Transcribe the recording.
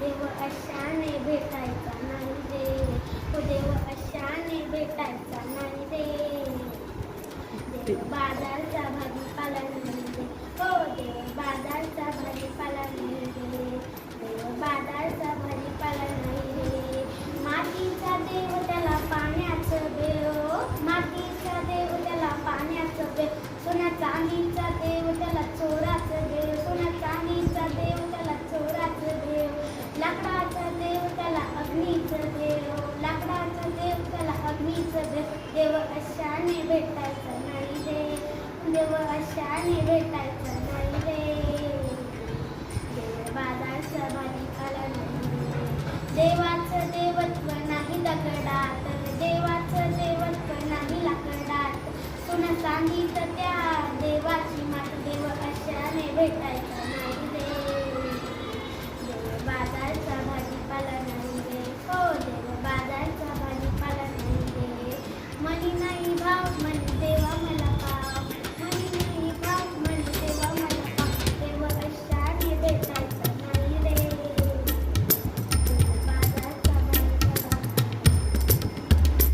देव अशाने भेटायचा नाही रे? देव अशाने भेटायचा नाही रे? देव बाजारचा भेटायचं नाही रे. म्हणजे देव अशाने भेटायचं नाही रे. देव बाजारचा भाजीपाला नाही. देवाचं देवत्व नाही दगडात. देवाचं देवत्व नाही लाकडात. पुन्हा सांगितलं त्या देवाची मात देव अशाने भेटायचं?